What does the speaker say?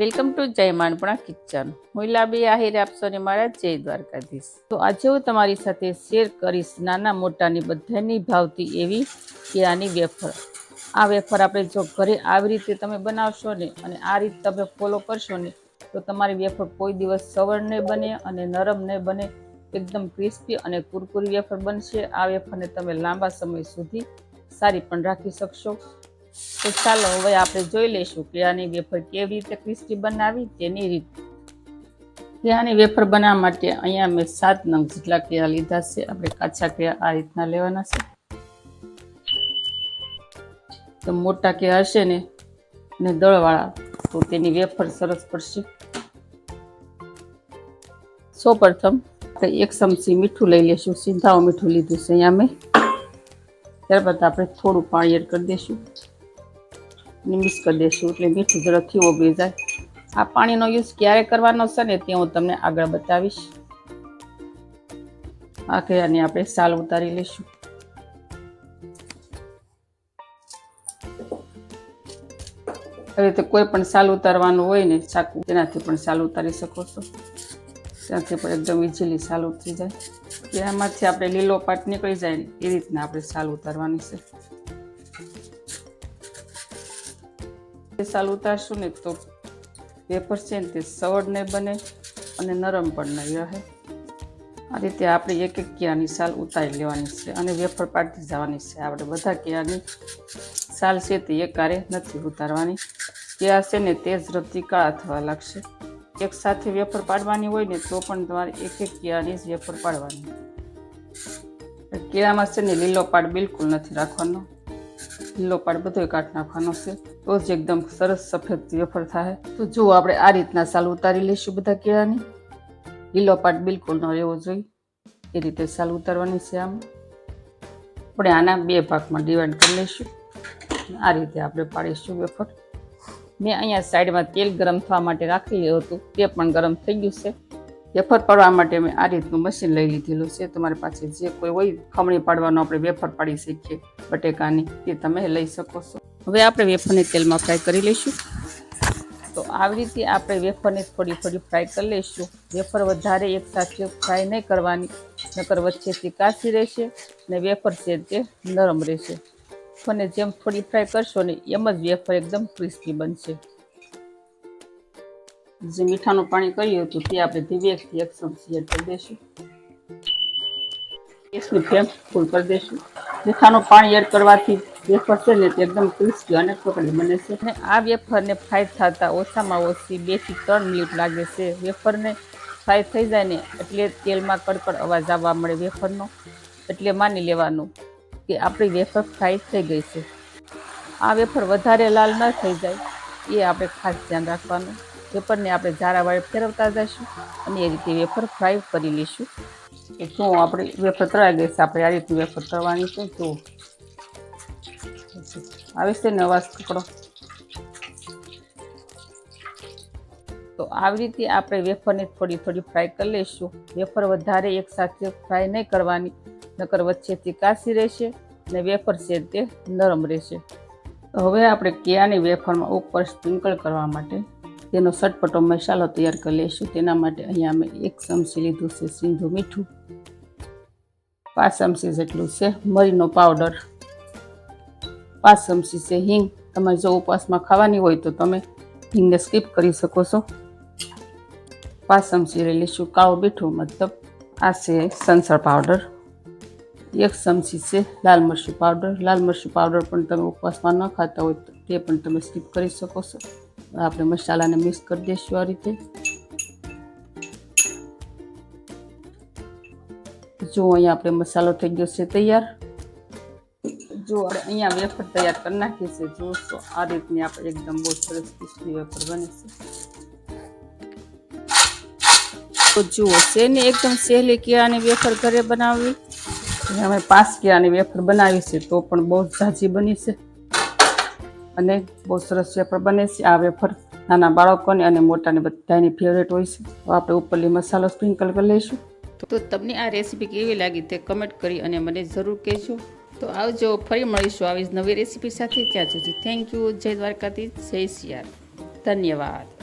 Welcome to જય માનપણા kitchen. હું લાબી આહિર આપશો ને મારા જય દ્વારકાધીશ. તો આજે હું તમારી સાથે શેર કરીશ નાના મોટાની બધાની ભાવતી એવી કેળાની વેફર. આ વેફર આપણે જો ઘરે આવી રીતે તમે બનાવશો ને અને આ રીતે તમે ફોલો કરશો ને, તો તમારી વેફર કોઈ દિવસ સવળ નહીં બને અને નરમ નહીં બને, એકદમ ક્રિસ્પી અને કુરકુરી વેફર બનશે. આ વેફરને તમે લાંબા સમય સુધી સારી પણ રાખી શકશો. તો ચાલો હવે આપણે જોઈ લઈશું કે આની વેફર કેવી રીતે ક્રિસ્પી બનાવી તેની રીત. કેળાની વેફર બનાવવા માટે અહીંયા મેં સાત નંગ જેટલા કેળા લીધા છે. આપણે કાચા કેળા આ રીતના લેવાના છે. તો મોટા કેળા હશે ને ને દળવાળા, તો તેની વેફર સરસ પડશે. સૌ પ્રથમ એક ચમચી મીઠું લઈ લઈશું. સીધાઓ મીઠું લીધું છે અહીંયા મેં ત્યારબાદ આપણે થોડું પાણી એડ કરી દઈશું. મિક્સ કરી દઈશું, એટલે મીઠું ઝડપથી ઓગળી જાય. આ પાણીનો યુઝ ક્યારે કરવાનો છે ને તે હું તમને આગળ બતાવીશ. આ કેળાની આપણે સાલ ઉતારી લઈશું. આવી રીતે કોઈ પણ સાલ ઉતારવાનું હોય ને ચાકુ, તેનાથી પણ સાલ ઉતારી શકો છો. ત્યાંથી પણ એકદમ ઇઝીલી સાલ ઉતરી જાય. એમાંથી આપણે લીલો પાટ નીકળી જાય ને, એ રીતના આપણે સાલ ઉતારવાની છે. સાલ ઉતારશું ને તો વેફર છે ને તે સવડ નહીં બને અને નરમ પણ નહીં રહે. આ રીતે આપણે એક એક કિયાની સાલ ઉતારી લેવાની છે અને વેફર પાડતી જવાની છે. આપણે બધા કિયાની સાલ છે તે એકારે નથી ઉતારવાની. કિયા છે ને તે ઝડપથી કાળા થવા લાગશે. એક સાથે વેફર પાડવાની હોય ને તો પણ તમારે એક એક કિયાની જ વેફર પાડવાની. કેળામાં છે ને લીલો પાડ બિલકુલ નથી રાખવાનો. લીલો પાડ કાઢ નાખવાનો છે. તો જ એકદમ સરસ સફેદ વેફર થાય તો જો આપણે આ રીતના સાલ ઉતારી લઈશું બધા કેળાની. લીલો પાટ બિલકુલ ન રહેવો જોઈએ. એ રીતે સાલ ઉતારવાની છે આમ. આપણે આના બે ભાગમાં ડિવાઈડ કરી લઈશું. આ રીતે આપણે પાડીશું વેફર. મેં અહીંયા સાઈડમાં તેલ ગરમ થવા માટે રાખેલું હતું. તે પણ ગરમ થઈ ગયું છે. વેફર પાડવા માટે મેં આ રીતનું મશીન લઈ લીધેલું છે. તમારી પાસે જે કોઈ હોય ખમણી પાડવાનું આપણે વેફર પાડી શકીએ. બટેકાની તે તમે લઈ શકો છો. હવે આપણે વેફરને તેલમાં ફ્રાય કરી લઈશું. તો આવી રીતે આપણે વેફરને થોડી થોડી ફ્રાય કરી લઈશું. વેફર વધારે એકસાથે ફ્રાય નહીં કરવાની, નકર વચ્ચેથી કાચી રહેશે અને વેફર છે તે નરમ રહેશે. અને જેમ થોડી ફ્રાય કરશો ને એમ જ વેફર એકદમ ક્રિસ્પી બનશે. જે મીઠાનું પાણી કર્યું હતું તે આપણે ધીમે એકથી એક ચમચી એડ કરી દઈશું ગેસની ફ્લેમ ફૂલ કરી દઈશું મીઠાનું પાણી એડ કરવાથી વેફર છે ને તે એકદમ ક્રિસ્પી અને પકડી બને છે. અને આ વેફરને ફ્રાય થતાં ઓછામાં ઓછી બેથી ત્રણ મિનિટ લાગે છે. વેફરને ફ્રાય થઈ જાય ને એટલે તેલમાં કડકડ અવાજ આવવા મળે વેફરનો. એટલે માની લેવાનું કે આપણી વેફર ફ્રાય થઈ ગઈ છે. આ વેફર વધારે લાલ ન થઈ જાય. એ આપણે ખાસ ધ્યાન રાખવાનું. વેફરને આપણે ઝારાવાળે ફેરવતા જઈશું અને એ રીતે વેફર ફ્રાય કરી લઈશું. તો શું આપણે વેફર તળાઈ ગઈ છે? આપણે આ રીતની વેફર તળવાની છે તો આવે છે ને અવાજ પકડો તો આવી રીતે આપણે વેફરને થોડી થોડી ફ્રાય કરી લઈશું. વેફર વધારે એકસાથે ફ્રાય નહીં કરવાની, નકર વચ્ચેથી કાચી રહેશે અને વેફર છે તે નરમ રહેશે. હવે આપણે કેળાની વેફરમાં ઉપર સ્પ્રિંકલ કરવા માટે તેનો સટપટો મસાલો તૈયાર કરી લઈશું. તેના માટે અહીંયા અમે એક ચમચી લીધું છે સિંધુ મીઠું. પાંચ ચમચી જેટલું છે મરીનો પાવડર. પાંચ ચમચી છે હિંગ. તમારે જો ઉપવાસમાં ખાવાની હોય તો તમે હિંગને સ્કીપ કરી શકો છો. પાંચ ચમચી લઈ લઈશું કાળું મીઠું, મતલબ આ છે સંસળ પાવડર. એક ચમચી છે લાલ મરચું પાવડર. લાલ મરચું પાવડર પણ તમે ઉપવાસમાં ન ખાતા હોય તો તે પણ તમે સ્કીપ કરી શકો છો. આપણે મસાલાને મિક્સ કરી દઈશું આ રીતે. જો અહીંયા આપણે મસાલો થઈ ગયો છે તૈયાર. જો આપણે અહીંયા વેફર તૈયાર કરી નાખી છે. જો તો આ રીતની આપણે એકદમ બહુ સરસ ક્રિસ્પી વેફર બને છે. તો જુઓ છે ને એકદમ સહેલી કેળાની વેફર ઘરે બનાવવી? અને અમે પાંચ કેળાની વેફર બનાવી છે, તો પણ બહુ ઝાઝી બની છે. અને બહુ સરસ વેફર બને છે. આ વેફર નાના બાળકોને અને મોટાને બધાની ફેવરેટ હોય છે. તો આપણે ઉપરલી મસાલો સ્પ્રિંકલ કરી લઈશું. તો તમને આ રેસીપી કેવી લાગી તે કમેન્ટ કરી અને મને જરૂર કહેજો. તો આવજો, ફરી મળીશું આવી નવી રેસીપી સાથે. ત્યાં સુધી થેન્ક યુ જય દ્વારકાથી જય શિયાળ. ધન્યવાદ.